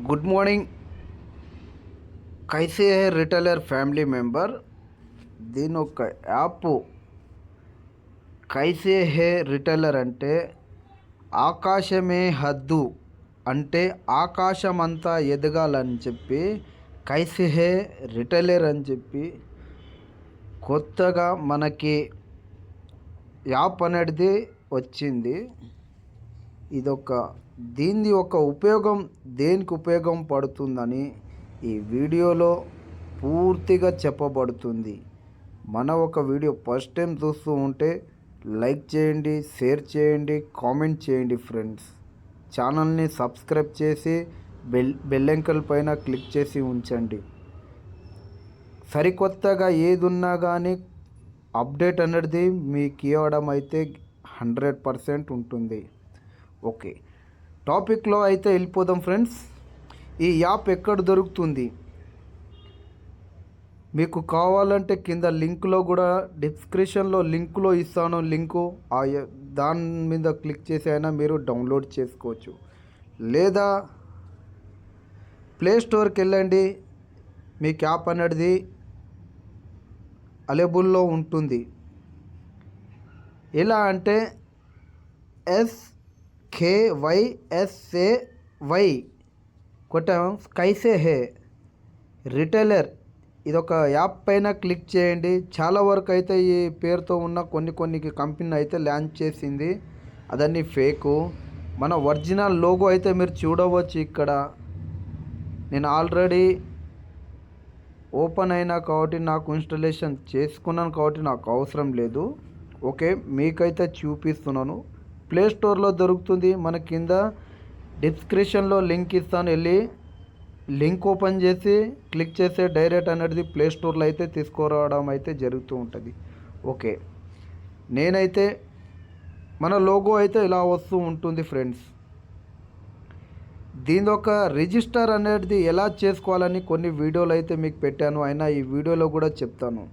Good morning. కైసే retailer family member దీని ఒక app కైసే హే రిటైలర్ అంటే ఆకాశమే హద్దు అంటే ఆకాశం అంతా ఎదగాలని చెప్పి కైసే హే రిటైలర్ అని చెప్పి కొత్తగా మనకి యాప్ అనేది వచ్చింది. ఇదొక దీని యొక్క ఉపయోగం దేనికి ఉపయోగం పడుతుందని ఈ వీడియోలో పూర్తిగా చెప్పబడుతుంది. మన ఒక వీడియో ఫస్ట్ టైం చూస్తూ ఉంటే లైక్ చేయండి షేర్ చేయండి కామెంట్ చేయండి ఫ్రెండ్స్. ఛానల్ని సబ్స్క్రైబ్ చేసి బెల్ బెల్లెంకల్ పైన క్లిక్ చేసి ఉంచండి. సరికొత్తగా ఏది ఉన్నా కానీ అప్డేట్ అనేది మీకు ఇవ్వడం అయితే హండ్రెడ్ పర్సెంట్ ఉంటుంది. ఓకే. టాపిక్లో అయితే వెళ్ళిపోదాం ఫ్రెండ్స్. ఈ యాప్ ఎక్కడ దొరుకుతుంది? మీకు కావాలంటే కింద లింక్లో కూడా డిస్క్రిప్షన్లో లింక్లో ఇస్తాను లింకు. ఆ దాని మీద క్లిక్ చేసి అయినా మీరు డౌన్లోడ్ చేసుకోవచ్చు. లేదా ప్లే స్టోర్కి వెళ్ళండి. మీకు యాప్ అనేది అవైలబుల్లో ఉంటుంది. ఎలా అంటే ఎస్ కేవైఎస్ఏ వై కొట్టాం కైసే హే. రిటైలర్ ఇదొక యాప్ పైన క్లిక్ చేయండి. చాలా వరకు అయితే ఈ పేరుతో ఉన్న కొన్ని కొన్ని కంపెనీ అయితే లాంచ్ చేసింది. అదన్నీ ఫేకు. మన ఒరిజినల్ లోగో అయితే మీరు చూడవచ్చు ఇక్కడ. నేను ఆల్రెడీ ఓపెన్ అయినా కాబట్టి నాకు ఇన్స్టలేషన్ చేసుకున్నాను కాబట్టి నాకు అవసరం లేదు. ఓకే మీకైతే చూపిస్తున్నాను. ప్లే స్టోర్లో దొరుకుతుంది. మన కింద డిస్క్రిప్షన్లో లింక్ ఇస్తాను. వెళ్ళి లింక్ ఓపెన్ చేసి క్లిక్ చేస్తే డైరెక్ట్ అనేది ప్లే స్టోర్లో అయితే తీసుకురావడం అయితే జరుగుతూ ఉంటుంది. ఓకే. నేనైతే మన లోగో అయితే ఇలా వస్తూ ఉంటుంది ఫ్రెండ్స్. దీని ఒక రిజిస్టర్ అనేది ఎలా చేసుకోవాలని కొన్ని వీడియోలు అయితే మీకు పెట్టాను. అయినా ఈ వీడియోలో కూడా చెప్తాను.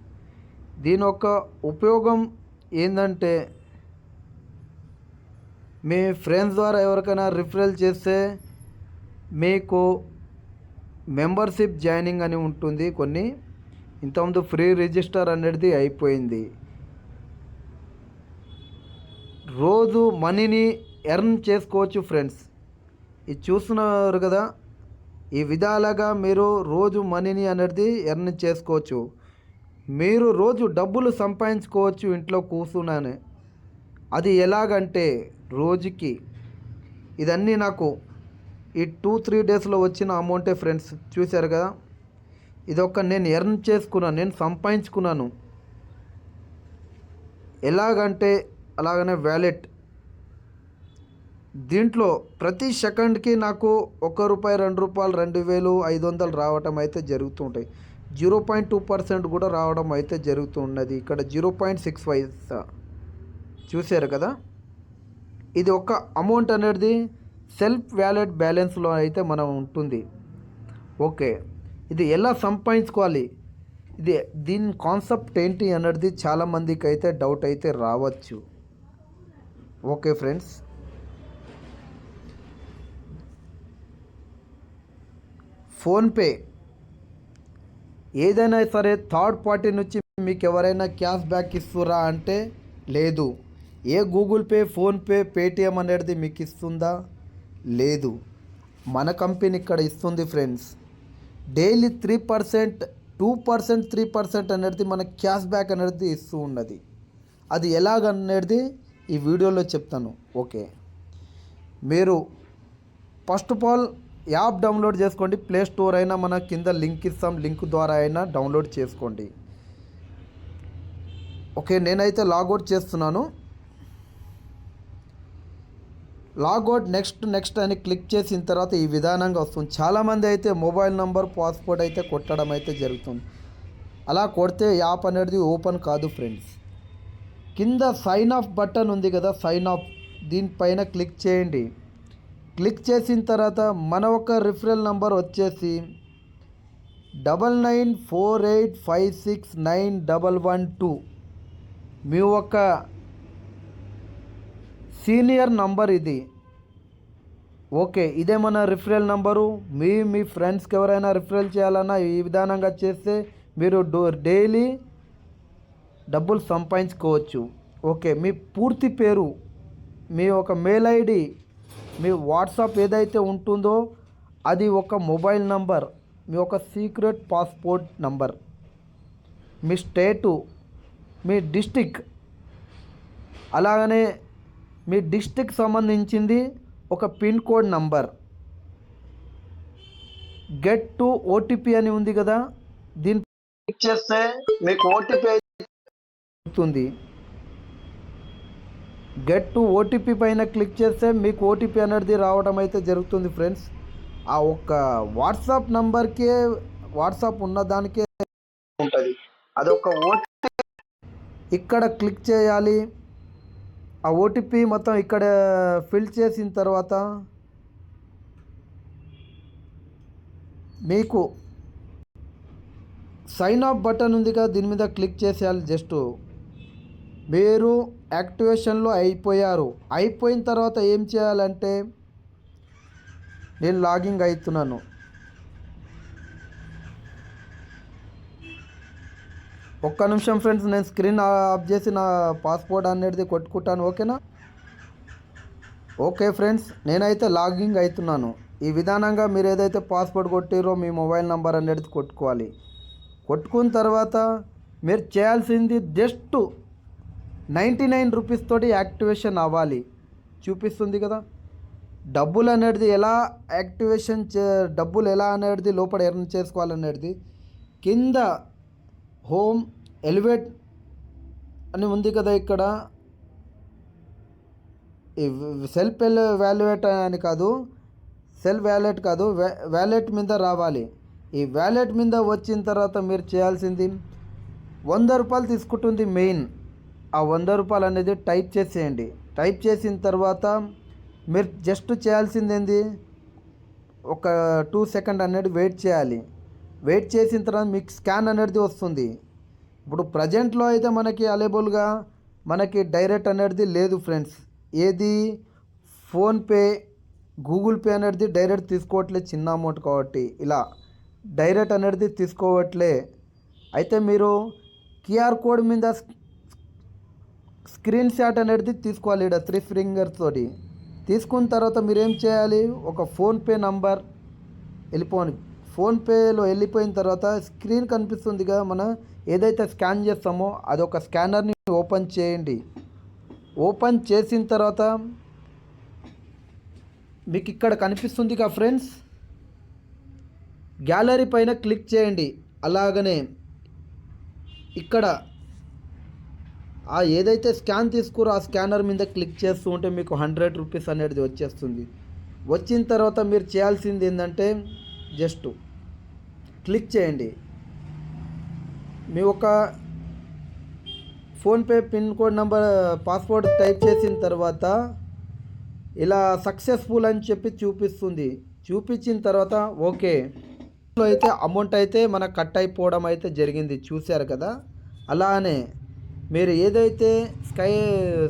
దీని యొక్క ఉపయోగం ఏంటంటే మీ ఫ్రెండ్స్ ద్వారా ఎవరికైనా రిఫరల్ చేస్తే మీకు మెంబర్షిప్ జాయినింగ్ అని ఉంటుంది కొన్ని. ఇంతకుముందు ఫ్రీ రిజిస్టర్ అనేది అయిపోయింది. రోజు మనీని ఎర్న్ చేసుకోవచ్చు ఫ్రెండ్స్ ఇది చూస్తున్నారు కదా? ఈ విధాలుగా మీరు రోజు మనీని అనేది ఎర్న్ చేసుకోవచ్చు. మీరు రోజు డబ్బులు సంపాదించుకోవచ్చు ఇంట్లో కూర్చున్నానే. అది ఎలాగంటే రోజుకి. ఇదన్నీ నాకు ఈ టూ త్రీ డేస్లో వచ్చిన అమౌంటే ఫ్రెండ్స్. చూశారు కదా? ఇదొక నేను ఎర్న్ చేసుకున్నాను నేను సంపాదించుకున్నాను. ఎలాగంటే అలాగనే వ్యాలెట్. దీంట్లో ప్రతి సెకండ్కి నాకు ఒక రూపాయి రెండు రూపాయలు రెండు వేలు ఐదు వందలు రావటం అయితే జరుగుతూ ఉంటాయి. జీరో పాయింట్ టూ పర్సెంట్ కూడా రావడం అయితే జరుగుతూ ఉన్నది. ఇక్కడ జీరో పాయింట్ సిక్స్ ఫైవ్ చూశారు కదా? ఇది ఒక అమౌంట్ అనేది సెల్ఫ్ వ్యాలెట్ బ్యాలెన్స్లో అయితే మనం ఉంటుంది. ఓకే. ఇది ఎలా సంపాదించుకోవాలి? ఇది దీని కాన్సెప్ట్ ఏంటి అనేది చాలామందికి అయితే డౌట్ అయితే రావచ్చు. Okay friends. ఫోన్పే ఏదైనా సరే థర్డ్ పార్టీ నుంచి మీకు ఎవరైనా క్యాష్ బ్యాక్ ఇస్తురా అంటే లేదు. ఏ గూగుల్ పే ఫోన్పే పేటిఎం అనేది మీకు ఇస్తుందా? లేదు. మన కంపెనీ ఇక్కడ ఇస్తుంది friends. Daily three percent two percent three percent అనేది మన క్యాష్ బ్యాక్ అనేది ఇస్తూ ఉన్నది. అది ఎలాగనేది ఈ వీడియోలో చెప్తాను. ఓకే. మీరు first of all app download చేసుకోండి. ప్లే స్టోర్ అయినా మన కింద లింక్ ఇస్తాం. లింక్ ద్వారా అయినా డౌన్లోడ్ చేసుకోండి. ఓకే నేనైతే లాగౌట్ చేస్తున్నాను. లాగౌట్ నెక్స్ట్ నెక్స్ట్ అని క్లిక్ చేసిన తర్వాత ఈ విధానంగా వస్తుంది. చాలామంది అయితే మొబైల్ నంబర్ పాస్పోర్ట్ అయితే కొట్టడం అయితే జరుగుతుంది. అలా కొడితే యాప్ అనేది ఓపెన్ కాదు ఫ్రెండ్స్. కింద సైన్ ఆఫ్ బటన్ ఉంది కదా సైన్ ఆఫ్. దీనిపైన క్లిక్ చేయండి. క్లిక్ చేసిన తర్వాత మన ఒక రిఫరల్ నంబర్ వచ్చేసి double nine four eight five six nine double one two. మీ ఒక సీనియర్ నంబర్ ఇది. ఓకే ఇదేమన్నా రిఫరల్ నంబరు? మీ మీ ఫ్రెండ్స్కి ఎవరైనా రిఫరల్ చేయాలన్నా ఈ విధానంగా చేస్తే మీరు డో డైలీ డబ్బులు సంపాదించుకోవచ్చు. ఓకే మీ పూర్తి పేరు మీ ఒక మెయిల్ ఐడి మీ వాట్సాప్ ఏదైతే ఉంటుందో అది ఒక మొబైల్ నంబర్ మీ ఒక సీక్రెట్ పాస్పోర్ట్ నంబర్ మీ స్టేటు మీ డిస్టిక్ అలాగనే మీ డిస్టిక్ సంబంధించింది ఒక pin code number. Get to OTP అని ఉంది కదా దీన్ని క్లిక్ చేస్తే మీకు ఓటీపీ గెట్ టు ఓటీపీ పైన క్లిక్ చేస్తే మీకు ఓటీపీ అనేది రావడం అయితే జరుగుతుంది ఫ్రెండ్స్. ఆ ఒక్క వాట్సాప్ నంబర్కే వాట్సాప్ ఉన్నదానికే ఉంటుంది. అదొక ఓటీపీ ఇక్కడ క్లిక్ చేయాలి. ఆ ఓటీపీ మొత్తం ఇక్కడ ఫిల్ చేసిన తర్వాత మీకు సైన్ అప్ బటన్ ఉంది కదా దీని మీద క్లిక్ చేసేయాలి జస్ట్. మీరు యాక్టివేషన్లో అయిపోయారు. అయిపోయిన తర్వాత ఏం చేయాలంటే నేను లాగింగ్ అవుతున్నాను. ఒక్క నిమిషం ఫ్రెండ్స్ నేను స్క్రీన్ ఆఫ్ చేసి నా పాస్పోర్ట్ అనేది కొట్టుకుంటాను ఓకేనా? ఓకే ఫ్రెండ్స్ నేనైతే లాగింగ్ అవుతున్నాను. ఈ విధానంగా మీరు ఏదైతే పాస్పోర్ట్ కొట్టిరో మీ మొబైల్ నెంబర్ అనేది కొట్టుకోవాలి. కొట్టుకున్న తర్వాత మీరు చేయాల్సింది జస్ట్ నైంటీ నైన్ రూపీస్ తోటి యాక్టివేషన్ అవ్వాలి. చూపిస్తుంది కదా? డబ్బులు అనేది ఎలా యాక్టివేషన్ చే డబ్బులు ఎలా అనేది లోపల ఎర్న్ చేసుకోవాలనేది కింద హోమ్ ఎలివేట్ అని ఉంది కదా ఇక్కడ. ఈ సెల్ఫ్ ఎల్ వ్యాల్యుయేట్ అని కాదు సెల్ వ్యాలెట్ కాదు వ్యాలెట్ మీద రావాలి. ఈ వ్యాలెట్ మీద వచ్చిన తర్వాత మీరు చేయాల్సింది వంద రూపాయలు తీసుకుంటుంది మెయిన్. ఆ వంద రూపాయలు అనేది టైప్ చేసేయండి. టైప్ చేసిన తర్వాత మీరు జస్ట్ చేయాల్సింది ఏంది? ఒక టూ సెకండ్ అనేది వెయిట్ చేయాలి. వెయిట్ చేసిన తర్వాత మీకు స్కాన్ అనేది వస్తుంది. ఇప్పుడు ప్రజెంట్లో అయితే మనకి అవైలబుల్గా మనకి డైరెక్ట్ అనేది లేదు ఫ్రెండ్స్. ఏది? ఫోన్పే గూగుల్ పే అనేది డైరెక్ట్ తీసుకోవట్లే చిన్న అమౌంట్ కాబట్టి. ఇలా డైరెక్ట్ అనేది తీసుకోవట్లే. అయితే మీరు క్యూఆర్ కోడ్ మీద స్క్రీన్ షాట్ అనేది తీసుకోవాలి ఇక్కడ త్రీ ఫింగర్స్ తోటి. తీసుకున్న తర్వాత మీరు ఏం చేయాలి? ఒక ఫోన్పే నంబర్ వెళ్ళిపోని ఫోన్పేలో వెళ్ళిపోయిన తర్వాత స్క్రీన్ కనిపిస్తుంది కదా మనం ఏదైతే స్కాన్ చేస్తామో అదొక స్కానర్ని ఓపెన్ చేయండి. ఓపెన్ చేసిన తర్వాత మీకు ఇక్కడ కనిపిస్తుందిగా ఫ్రెండ్స్. గ్యాలరీ పైన క్లిక్ చేయండి. అలాగనే ఇక్కడ ఆ ఏదైతే స్కాన్ తీసుకురో ఆ స్కానర్ మీద క్లిక్ చేస్తూ ఉంటే మీకు హండ్రెడ్ రూపీస్ అనేది వచ్చేస్తుంది. వచ్చిన తర్వాత మీరు చేయాల్సింది ఏంటంటే జస్ట్ క్లిక్ చేయండి. మీ ఒక PhonePe pin code number password type చేసిన తర్వాత ఇలా సక్సెస్ఫుల్ అని చెప్పి చూపిస్తుంది. చూపించిన తర్వాత ఓకే. అయితే అమౌంట్ అయితే మనకు కట్ అయిపోవడం అయితే జరిగింది. చూశారు కదా? అలానే మీరు ఏదైతే స్కై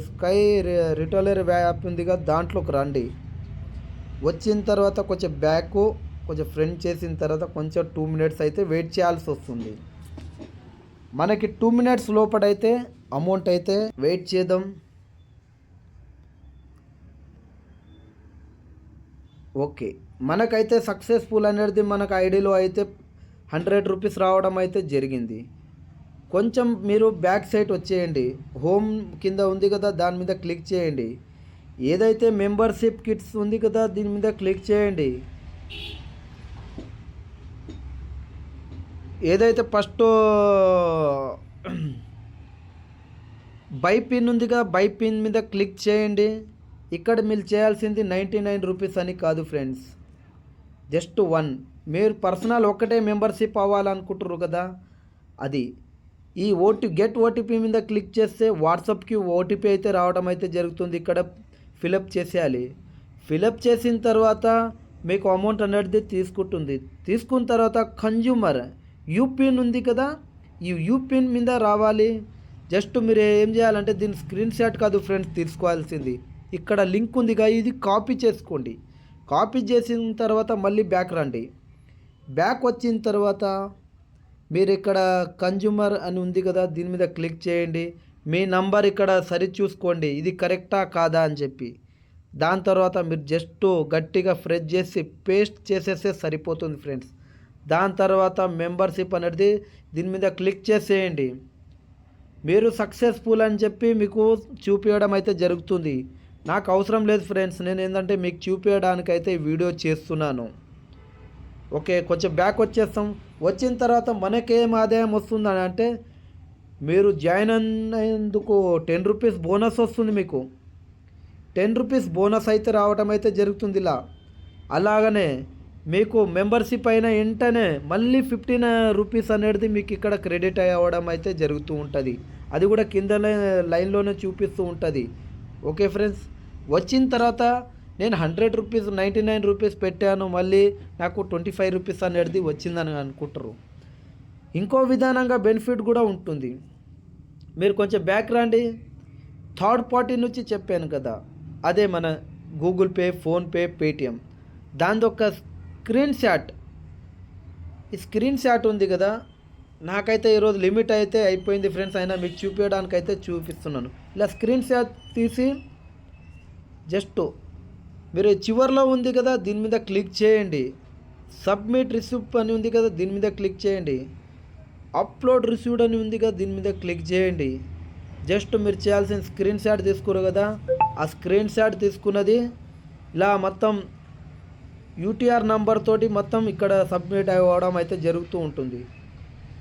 స్కై రిటైలర్ యాప్ ఉంది కదా దాంట్లోకి రండి. వచ్చిన తర్వాత కొంచెం బ్యాక్ కొంచెం ఫ్రెండ్ చేసిన తర్వాత కొంచెం టూ మినిట్స్ అయితే వెయిట్ చేయాల్సి వస్తుంది. మనకి టూ మినిట్స్ లోపడైతే అమౌంట్ అయితే వెయిట్ చేద్దాం. ఓకే. మనకైతే సక్సెస్ఫుల్ అనేది మనకు ఐడిలో అయితే హండ్రెడ్ రూపీస్ రావడం అయితే జరిగింది. కొంచెం మీరు బ్యాక్ సైడ్ వచ్చేయండి. హోమ్ కింద ఉంది కదా దాని మీద క్లిక్ చేయండి. ఏదైతే మెంబర్షిప్ కిట్స్ ఉంది కదా దీని మీద క్లిక్ చేయండి. ఏదైతే ఫస్ట్ బై పిన్ ఉందిగా బై పిన్ మీద క్లిక్ చేయండి. ఇక్కడ మీరు చేయాల్సింది నైంటీ నైన్ రూపీస్ అని కాదు ఫ్రెండ్స్. Just one. మీరు పర్సనల్ ఒక్కటే మెంబర్షిప్ అవ్వాలనుకుంటారు కదా. అది. ఈ ఓటీ గెట్ ఓటీపీ మీద క్లిక్ చేస్తే వాట్సాప్కి ఓటీపీ అయితే రావడం అయితే జరుగుతుంది. ఇక్కడ ఫిలప్ చేసేయాలి. ఫిలప్ చేసిన తర్వాత మీకు అమౌంట్ అనేది తీసుకుంటుంది. తీసుకున్న తర్వాత కన్జ్యూమర్ యూపిన్ ఉంది కదా. ఈ యూపిన్ మీద రావాలి. జస్ట్ మీరు ఏం చేయాలంటే దీని స్క్రీన్ షాట్ కాదు ఫ్రెండ్స్ తీసుకోవాల్సింది. ఇక్కడ లింక్ ఉందిగా ఇది కాపీ చేసుకోండి. కాపీ చేసిన తర్వాత మళ్ళీ బ్యాక్ రండి. బ్యాక్ వచ్చిన తర్వాత మీరు ఇక్కడ కన్జ్యూమర్ అని ఉంది కదా దీని మీద క్లిక్ చేయండి. మీ నంబర్ ఇక్కడ సరి చూసుకోండి. ఇది కరెక్టా కాదా అని చెప్పి. దాని తర్వాత మీరు జస్ట్ గట్టిగా ఫ్రెష్ చేసి పేస్ట్ చేసేస్తే సరిపోతుంది ఫ్రెండ్స్. దాని తర్వాత మెంబర్షిప్ అనేది దీని మీద క్లిక్ చేసేయండి. మీరు సక్సెస్ఫుల్ అని చెప్పి మీకు చూపించడం అయితే జరుగుతుంది. నాకు అవసరం లేదు ఫ్రెండ్స్ నేను ఏంటంటే మీకు చూపించడానికి అయితే ఈ వీడియో చేస్తున్నాను. ఓకే కొంచెం బ్యాక్ వచ్చేస్తాం. వచ్చిన తర్వాత మనకేం ఆదాయం వస్తుందని అంటే మీరు జాయిన్ అయినందుకు టెన్ రూపీస్ బోనస్ వస్తుంది మీకు. టెన్ రూపీస్ బోనస్ అయితే రావటం అయితే జరుగుతుంది ఇలా అలాగనే మీకు మెంబర్షిప్ అయిన వెంటనే మళ్ళీ ఫిఫ్టీన్ రూపీస్ అనేది మీకు ఇక్కడ క్రెడిట్ అవ్వడం అయితే జరుగుతూ ఉంటుంది. అది కూడా కింద లైన్లోనే చూపిస్తూ ఉంటుంది. Okay friends? వచ్చిన తర్వాత నేను hundred rupees ninety nine rupees పెట్టాను మళ్ళీ నాకు ట్వంటీ ఫైవ్ రూపీస్ అనేది వచ్చిందని అనుకుంటారు. ఇంకో విధానంగా బెనిఫిట్ కూడా ఉంటుంది. మీరు కొంచెం బ్యాక్ రండి థర్డ్ పార్టీ నుంచి చెప్పాను కదా అదే మన గూగుల్ పే ఫోన్పే పేటిఎం. దాని ఒక స్క్రీన్ షాట్. ఈ స్క్రీన్ షాట్ ఉంది కదా నాకైతే ఈరోజు లిమిట్ అయితే అయిపోయింది ఫ్రెండ్స్. అయినా మీకు చూపించడానికి అయితే చూపిస్తున్నాను. ఇలా స్క్రీన్ షాట్ తీసి జస్ట్ మీరు చివర్లో ఉంది కదా దీని మీద క్లిక్ చేయండి. సబ్మిట్ రిసిప్ట్ అని ఉంది కదా దీని మీద క్లిక్ చేయండి. అప్లోడ్ రిసీవ్డ్ అని ఉంది కదా దీని మీద క్లిక్ చేయండి. జస్ట్ మీరు చేయాల్సిన స్క్రీన్ షాట్ తీసుకురు కదా ఆ స్క్రీన్ షాట్ తీసుకున్నది ఇలా మొత్తం యూటీఆర్ నంబర్ తోటి మొత్తం ఇక్కడ సబ్మిట్ అవ్వడం అయితే జరుగుతూ ఉంటుంది.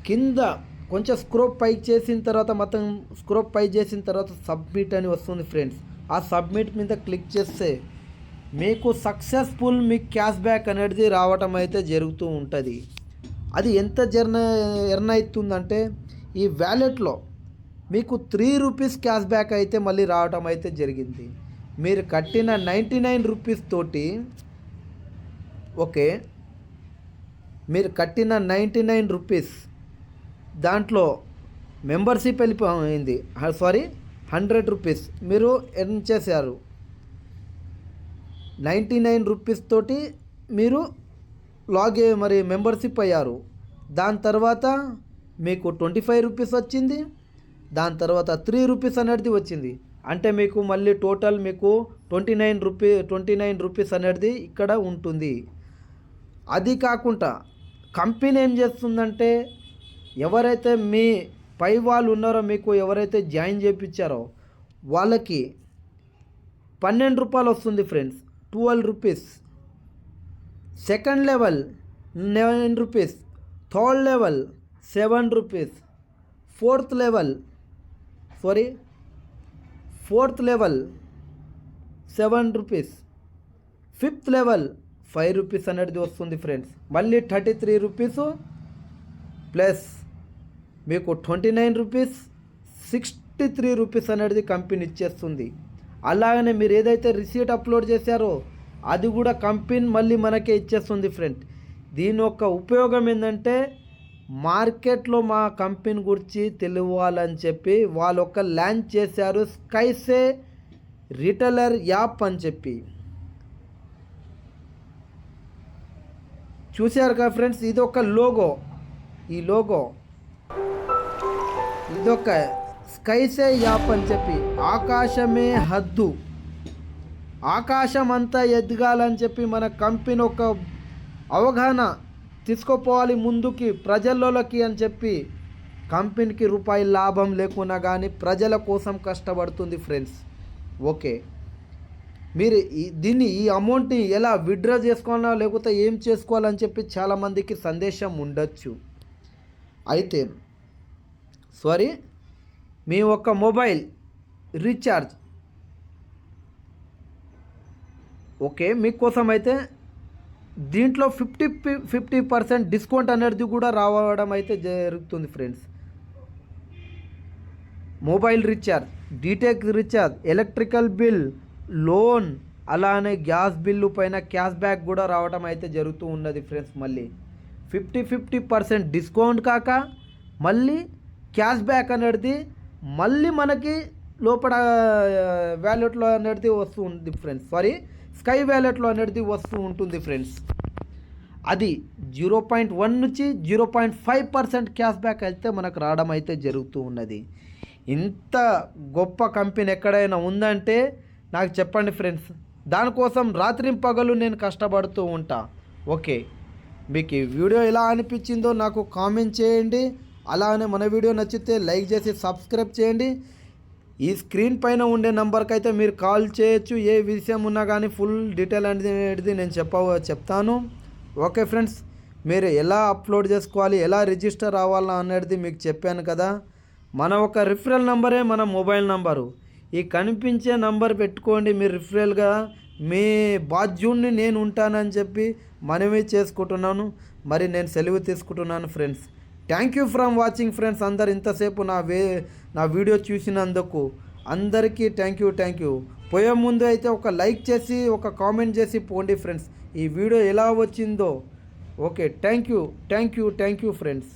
కింద కొంచెం స్క్రోప్ పై చేసిన తర్వాత మొత్తం స్క్రోప్ పై చేసిన తర్వాత సబ్మిట్ అని వస్తుంది ఫ్రెండ్స్. ఆ సబ్మిట్ మీద క్లిక్ చేస్తే మీకు సక్సెస్ఫుల్ మీకు క్యాష్ బ్యాక్ అనేది రావటం అయితే జరుగుతూ ఉంటుంది. అది ఎంత జర్న ఎర్న్ అవుతుందంటే ఈ వ్యాలెట్లో మీకు త్రీ రూపీస్ క్యాష్ బ్యాక్ అయితే మళ్ళీ రావటం అయితే జరిగింది. మీరు కట్టిన నైంటీ నైన్ రూపీస్ తోటి ఓకే. మీరు కట్టిన నైంటీ నైన్ రూపీస్ దాంట్లో మెంబర్షిప్ వెళ్ళిపోయింది. సారీ హండ్రెడ్ రూపీస్ మీరు ఎర్న్ చేశారు. నైంటీ నైన్ రూపీస్ తోటి మీరు లాగే మరి మెంబర్షిప్ అయ్యారు. దాని తర్వాత మీకు ట్వంటీ ఫైవ్ రూపీస్ వచ్చింది. దాని తర్వాత త్రీ రూపీస్ అనేది వచ్చింది. అంటే మీకు మళ్ళీ టోటల్ మీకు twenty nine rupee twenty nine rupees అనేది ఇక్కడ ఉంటుంది. అది కాకుండా కంపెనీ ఏం చేస్తుందంటే ఎవరైతే మీ పై వాళ్ళు ఉన్నారో మీకు ఎవరైతే జాయిన్ చేయించారో వాళ్ళకి పన్నెండు రూపాయలు వస్తుంది friends twelve rupees. Second level nine rupees. Third level seven rupees. Fourth level sorry fourth level seven rupees. Fifth level five rupees అనేది వస్తుంది ఫ్రెండ్స్. మళ్ళీ థర్టీ త్రీ రూపీస్ ప్లస్ మీకు twenty nine rupees sixty three rupees అనేది company ఇచ్చేస్తుంది. అలాగనే మీరు ఏదైతే receipt upload చేశారో అది కూడా కంపెనీ మళ్ళీ మనకే ఇచ్చేస్తుంది ఫ్రెండ్. దీని యొక్క ఉపయోగం ఏంటంటే మార్కెట్లో మా కంపెనీ గురించి తెలియాలని చెప్పి వాళ్ళు ఒక లాంచ్ చేశారు స్కైసే రిటైలర్ యాప్ అని చెప్పి. చూశారు కదా ఫ్రెండ్స్ ఇది ఒక లోగో. ఈ లోగో. ఇదొక స్కైసే యాప్ అని చెప్పి ఆకాశమే హద్దు. ఆకాశం అంతా ఎదగాలని చెప్పి మన కంపెనీ ఒక అవగాహన తీసుకుపోవాలి ముందుకి ప్రజల్లోకి అని చెప్పి కంపెనీకి రూపాయి లాభం లేకున్నా కానీ ప్రజల కోసం కష్టపడుతుంది ఫ్రెండ్స్. ఓకే. మీరు ఈ- దీన్ని ఈ అమౌంట్ని ఎలా విత్డ్రా చేసుకోవాలా లేకపోతే ఏం చేసుకోవాలని చెప్పి చాలామందికి సందేశం ఉండొచ్చు. అయితే సారీ మీ యొక్క మొబైల్ రీఛార్జ్. ఓకే మీకోసం అయితే దీంట్లో ఫిఫ్టీ ఫిఫ్టీ పర్సెంట్ డిస్కౌంట్ అనేది కూడా రావడం అయితే జరుగుతుంది friends. Mobile recharge డీటెక్ recharge electrical bill loan అలానే గ్యాస్ బిల్లు పైన క్యాష్ బ్యాక్ కూడా రావడం అయితే జరుగుతూ ఉన్నది ఫ్రెండ్స్ మళ్ళీ. ఫిఫ్టీ ఫిఫ్టీ పర్సెంట్ డిస్కౌంట్ కాక మళ్ళీ క్యాష్ బ్యాక్ అనేది మళ్ళీ మనకి లోపల వ్యాలెట్లో అనేది వస్తూ ఉంది ఫ్రెండ్స్. సారీ స్కై వ్యాలెట్లో అనేది వస్తూ ఉంటుంది ఫ్రెండ్స్. అది జీరో పాయింట్ వన్ నుంచి zero point five percent cash back అయితే మనకు రావడం అయితే జరుగుతూ ఉన్నది. ఇంత గొప్ప కంపెనీ ఎక్కడైనా ఉందంటే నాకు చెప్పండి ఫ్రెండ్స్ దానికోసం రాత్రి పగలు నేను కష్టపడుతూ ఉంటా. ఓకే మీకు ఈ వీడియో ఎలా అనిపించిందో నాకు కామెంట్ చేయండి. అలానే మన వీడియో నచ్చితే లైక్ చేసి సబ్స్క్రైబ్ చేయండి. ఈ స్క్రీన్ పైన ఉండే నెంబర్కి అయితే మీరు కాల్ చేయొచ్చు ఏ విషయం ఉన్నా కానీ ఫుల్ డీటెయిల్ అనేది నేను చెప్ప చెప్తాను. ఓకే ఫ్రెండ్స్ మీరు ఎలా అప్లోడ్ చేసుకోవాలి ఎలా రిజిస్టర్ అవ్వాలా అనేది మీకు చెప్పాను కదా. మన ఒక రిఫరల్ నంబరే మన మొబైల్ నంబరు. ఈ కనిపించే నంబర్ పెట్టుకోండి మీరు రిఫరల్గా. మీ బాధ్యుణ్ణి నేను ఉంటానని చెప్పి మనమే చేసుకుంటున్నాను. మరి నేను సెలవు తీసుకుంటున్నాను friends. Thank you from watching friends అందరు ఇంతసేపు నా వే నా వీడియో చూసినందుకు అందరికీ థ్యాంక్ యూ థ్యాంక్ యూ పోయే ముందు అయితే ఒక లైక్ చేసి ఒక కామెంట్ చేసి పోండి ఫ్రెండ్స్. ఈ వీడియో ఎలా వచ్చిందో. Okay thank you thank you thank you friends